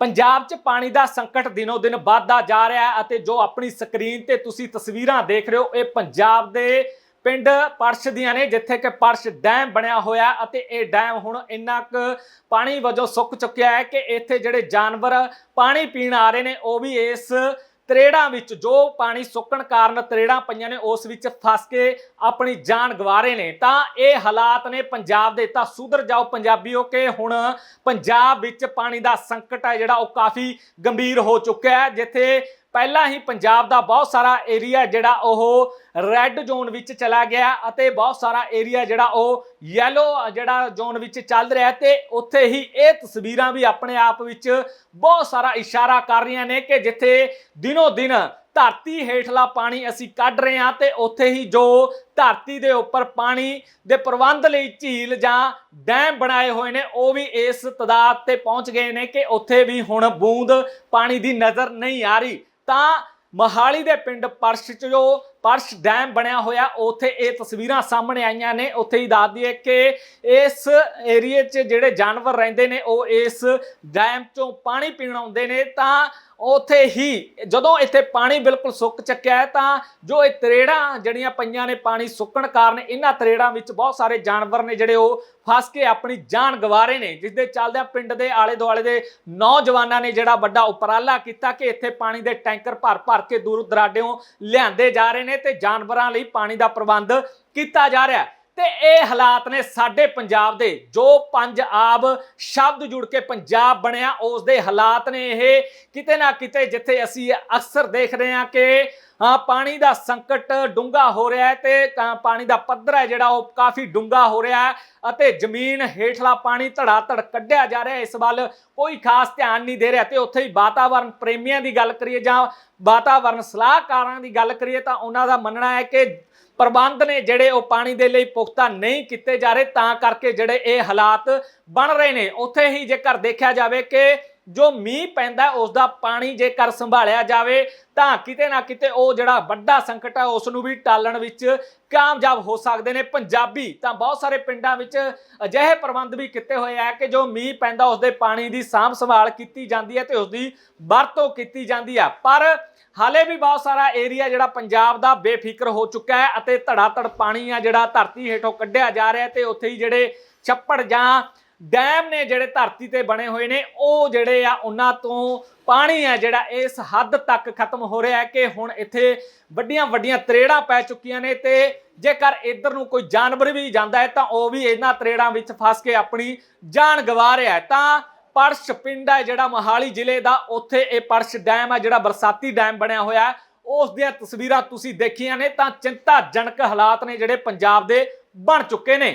ਪੰਜਾਬ 'ਚ ਪਾਣੀ ਦਾ ਸੰਕਟ ਦਿਨੋ ਦਿਨ ਵੱਧਦਾ ਜਾ ਰਿਹਾ ਹੈ ਅਤੇ ਜੋ ਆਪਣੀ ਸਕਰੀਨ ਤੇ ਤੁਸੀਂ ਤਸਵੀਰਾਂ ਦੇਖ ਰਹੇ ਹੋ, ਇਹ ਪੰਜਾਬ ਦੇ ਪਿੰਡ ਪਰਸ਼ ਦੀਆਂ ਨੇ, ਜਿੱਥੇ ਕਿ ਪਰਸ਼ ਡੈਮ ਬਣਿਆ ਹੋਇਆ ਅਤੇ ਇਹ ਡੈਮ ਹੁਣ ਇੰਨਾ ਕੁ ਪਾਣੀ ਵਜੋਂ ਸੁੱਕ ਚੁੱਕਿਆ ਹੈ ਕਿ ਇੱਥੇ ਜਿਹੜੇ ਜਾਨਵਰ ਪਾਣੀ ਪੀਣ ਆ ਰਹੇ ਨੇ, ਉਹ ਵੀ ਇਸ ਤਰੇੜਾਂ ਵਿੱਚ, ਜੋ ਪਾਣੀ ਸੁੱਕਣ ਕਾਰਨ ਤਰੇੜਾਂ ਪਈਆਂ ਨੇ, ਉਸ ਵਿੱਚ ਫਸ ਕੇ ਆਪਣੀ ਜਾਨ ਗਵਾ ਰਹੇ ਨੇ। ਤਾਂ ਇਹ ਹਾਲਾਤ ਨੇ ਪੰਜਾਬ ਦੇ। ਤਾਂ ਸੁਧਰ ਜਾਓ ਪੰਜਾਬੀਓ ਕਿ ਹੁਣ ਪੰਜਾਬ ਵਿੱਚ ਪਾਣੀ ਦਾ ਸੰਕਟ ਹੈ, ਜਿਹੜਾ ਉਹ ਕਾਫੀ ਗੰਭੀਰ ਹੋ ਚੁੱਕਿਆ ਹੈ, ਜਿੱਥੇ ਪਹਿਲਾਂ ਹੀ ਪੰਜਾਬ ਦਾ ਬਹੁਤ ਸਾਰਾ ਏਰੀਆ ਜਿਹੜਾ ਉਹ ਰੈੱਡ ਜ਼ੋਨ ਵਿੱਚ ਚਲਾ ਗਿਆ ਅਤੇ ਬਹੁਤ ਸਾਰਾ ਏਰੀਆ ਜਿਹੜਾ ਉਹ ਯੈਲੋ ਜਿਹੜਾ ਜ਼ੋਨ ਵਿੱਚ ਚੱਲ ਰਿਹਾ ਤੇ ਉੱਥੇ ਹੀ ਇਹ ਤਸਵੀਰਾਂ ਵੀ ਆਪਣੇ ਆਪ ਵਿੱਚ ਬਹੁਤ ਸਾਰਾ ਇਸ਼ਾਰਾ ਕਰ ਰਹੀਆਂ ਨੇ ਕਿ ਜਿੱਥੇ ਦਿਨੋ ਦਿਨ ਧਰਤੀ ਹੇਠਲਾ ਪਾਣੀ ਅਸੀਂ ਕੱਢ ਰਹੇ ਹਾਂ ਤੇ ਉੱਥੇ ਹੀ ਜੋ ਧਰਤੀ ਦੇ ਉੱਪਰ ਪਾਣੀ ਦੇ ਪ੍ਰਬੰਧ ਲਈ ਝੀਲ ਜਾਂ ਡੈਮ ਬਣਾਏ ਹੋਏ ਨੇ, ਉਹ ਵੀ ਇਸ ਤਦਾਦ ਤੇ ਪਹੁੰਚ ਗਏ ਨੇ ਕਿ ਉੱਥੇ ਵੀ ਹੁਣ ਬੂੰਦ ਪਾਣੀ ਦੀ ਨਜ਼ਰ ਨਹੀਂ ਆ ਰਹੀ। ਤਾਂ ਮਹਾਲੀ ਦੇ ਪਿੰਡ ਪਰਸ਼ ਚ ਜੋ ਪਰਸ਼ ਡੈਮ ਬਣਿਆ ਹੋਇਆ, ਉੱਥੇ ਇਹ ਤਸਵੀਰਾਂ ਸਾਹਮਣੇ ਆਈਆਂ ਨੇ। ਉੱਥੇ ਹੀ ਦੱਸ ਦਈਏ ਕਿ ਇਸ ਏਰੀਏ 'ਚ ਜਿਹੜੇ ਜਾਨਵਰ ਰਹਿੰਦੇ ਨੇ, ਉਹ ਇਸ ਡੈਮ 'ਚੋਂ ਪਾਣੀ ਪੀਣ ਆਉਂਦੇ ਨੇ। ਤਾਂ ਉੱਥੇ ਹੀ ਜਦੋਂ ਇੱਥੇ ਪਾਣੀ ਬਿਲਕੁਲ ਸੁੱਕ ਚੱਕਿਆ ਹੈ, ਤਾਂ ਜੋ ਇਹ ਤਰੇੜਾਂ ਜਿਹੜੀਆਂ ਪਈਆਂ ਨੇ ਪਾਣੀ ਸੁੱਕਣ ਕਾਰਨ, ਇਹਨਾਂ ਤਰੇੜਾਂ ਵਿੱਚ ਬਹੁਤ ਸਾਰੇ ਜਾਨਵਰ ਨੇ ਜਿਹੜੇ ਉਹ ਫਸ ਕੇ ਆਪਣੀ ਜਾਨ ਗਵਾ ਰਹੇ ਨੇ, ਜਿਸ ਦੇ ਚੱਲਦਿਆਂ ਪਿੰਡ ਦੇ ਆਲੇ ਦੁਆਲੇ ਦੇ ਨੌਜਵਾਨਾਂ ਨੇ ਜਿਹੜਾ ਵੱਡਾ ਉਪਰਾਲਾ ਕੀਤਾ ਕਿ ਇੱਥੇ ਪਾਣੀ ਦੇ ਟੈਂਕਰ ਭਰ ਭਰ ਕੇ ਦੂਰ ਦਰਾਡਿਓਂ ਲਿਆਂਦੇ ਜਾ ਰਹੇ ਨੇ। ਤੇ ਜਾਨਵਰਾਂ ਲਈ ਪਾਣੀ ਦਾ ਪ੍ਰਬੰਧ ਕੀਤਾ ਜਾ ਰਿਹਾ ਹੈ। ਤੇ ਇਹ ਹਾਲਾਤ ਨੇ ਸਾਡੇ ਪੰਜਾਬ ਦੇ, ਜੋ ਪੰਜ ਆਬ ਸ਼ਬਦ ਜੁੜ ਕੇ ਪੰਜਾਬ ਬਣਿਆ ਉਸ ਦੇ ਹਾਲਾਤ ਨੇ ਇਹ ਕਿਤੇ ਨਾ ਕਿਤੇ ਜਿੱਥੇ ਅਸੀਂ ਅਕਸਰ ਦੇਖ ਰਹੇ ਹਾਂ ਕਿ ਪਾਣੀ ਦਾ ਸੰਕਟ ਡੂੰਘਾ ਹੋ ਰਿਹਾ ਹੈ ਤੇ ਪਾਣੀ ਦਾ ਪੱਧਰ ਹੈ ਜਿਹੜਾ ਉਹ ਕਾਫੀ ਡੂੰਘਾ ਹੋ ਰਿਹਾ ਹੈ ਅਤੇ ਜ਼ਮੀਨ ਹੇਠਲਾ ਪਾਣੀ ਧੜਾ ਧੜ ਕੱਢਿਆ ਜਾ ਰਿਹਾ ਇਸ ਵੱਲ ਕੋਈ ਖਾਸ ਧਿਆਨ ਨਹੀਂ ਦੇ ਰਿਹਾ ਤੇ ਉੱਥੇ ਹੀ ਵਾਤਾਵਰਣ ਪ੍ਰੇਮੀਆਂ ਦੀ ਗੱਲ ਕਰੀਏ ਜਾਂ ਵਾਤਾਵਰਣ ਸਲਾਹਕਾਰਾਂ ਦੀ ਗੱਲ ਕਰੀਏ ਤਾਂ ਉਹਨਾਂ ਦਾ ਮੰਨਣਾ ਹੈ ਕਿ ਪ੍ਰਬੰਧ ਨੇ ਜਿਹੜੇ ਉਹ ਪਾਣੀ ਦੇ ਲਈ ਪੁਖਤਾ ਨਹੀਂ ਕੀਤੇ ਜਾ ਰਹੇ, ਤਾਂ ਕਰਕੇ ਜਿਹੜੇ ਇਹ ਹਾਲਾਤ ਬਣ ਰਹੇ ਨੇ। ਉੱਥੇ ਹੀ ਜੇਕਰ ਦੇਖਿਆ ਜਾਵੇ ਕਿ ਜੋ ਮੀਂਹ ਪੈਂਦਾ ਉਸ ਦਾ ਪਾਣੀ ਜੇਕਰ ਸੰਭਾਲਿਆ ਜਾਵੇ, ਤਾਂ ਕਿਤੇ ਨਾ ਕਿਤੇ ਉਹ ਜਿਹੜਾ ਵੱਡਾ ਸੰਕਟ ਹੈ ਉਸ ਨੂੰ ਵੀ ਟਾਲਣ ਵਿੱਚ ਕਾਮਯਾਬ ਹੋ ਸਕਦੇ ਨੇ ਪੰਜਾਬੀ। ਤਾਂ ਬਹੁਤ ਸਾਰੇ ਪਿੰਡਾਂ ਵਿੱਚ ਅਜਿਹੇ ਪ੍ਰਬੰਧ ਵੀ ਕੀਤੇ ਹੋਏ ਆ ਕਿ ਜੋ ਮੀਂਹ ਪੈਂਦਾ ਉਸ ਦੇ ਪਾਣੀ ਦੀ ਸਾਂਭ ਸੰਭਾਲ ਕੀਤੀ ਜਾਂਦੀ ਹੈ ਤੇ ਉਸ ਦੀ ਵਰਤੋਂ ਕੀਤੀ ਜਾਂਦੀ ਹੈ ਪਰ ਹਾਲੇ ਵੀ ਬਹੁਤ ਸਾਰਾ ਏਰੀਆ ਜਿਹੜਾ ਪੰਜਾਬ ਦਾ ਬੇਫਿਕਰ ਹੋ ਚੁੱਕਾ ਹੈ ਅਤੇ ਧੜਾ ਧੜ ਪਾਣੀ ਆ ਜਿਹੜਾ ਧਰਤੀ ਹੇਠੋਂ ਕੱਢਿਆ ਜਾ ਰਿਹਾ ਤੇ ਉੱਥੇ ਹੀ ਜਿਹੜੇ ਛੱਪੜ ਜਾਂ ਡੈਮ ਨੇ ਜਿਹੜੇ ਧਰਤੀ ਤੇ ਬਣੇ ਹੋਏ ਨੇ, ਉਹ ਜਿਹੜੇ ਆ ਉਹਨਾਂ ਤੋਂ ਪਾਣੀ ਆ ਜਿਹੜਾ ਇਸ ਹੱਦ ਤੱਕ ਖਤਮ ਹੋ ਰਿਹਾ ਹੈ ਕਿ ਹੁਣ ਇੱਥੇ ਵੱਡੀਆਂ ਵੱਡੀਆਂ ਤਰੇੜਾਂ ਪੈ ਚੁੱਕੀਆਂ ਨੇ ਤੇ ਜੇਕਰ ਇੱਧਰ ਨੂੰ ਕੋਈ ਜਾਨਵਰ ਵੀ ਜਾਂਦਾ ਹੈ ਤਾਂ ਉਹ ਵੀ ਇਹਨਾਂ ਤਰੇੜਾਂ ਵਿੱਚ ਫਸ ਕੇ ਆਪਣੀ ਜਾਨ ਗਵਾ ਰਿਹਾ ਹੈ। ਤਾਂ ਪਰਸ਼ ਪਿੰਡ ਹੈ ਜਿਹੜਾ ਮੋਹਾਲੀ ਜ਼ਿਲ੍ਹੇ ਦਾ, ਉੱਥੇ ਇਹ ਪਰਸ਼ ਡੈਮ ਹੈ ਜਿਹੜਾ ਬਰਸਾਤੀ ਡੈਮ ਬਣਿਆ ਹੋਇਆ ਉਸ ਦੀਆਂ ਤਸਵੀਰਾਂ ਤੁਸੀਂ ਦੇਖੀਆਂ ਨੇ ਤਾਂ ਚਿੰਤਾਜਨਕ ਹਾਲਾਤ ਨੇ ਜਿਹੜੇ ਪੰਜਾਬ ਦੇ ਬਣ ਚੁੱਕੇ ਨੇ।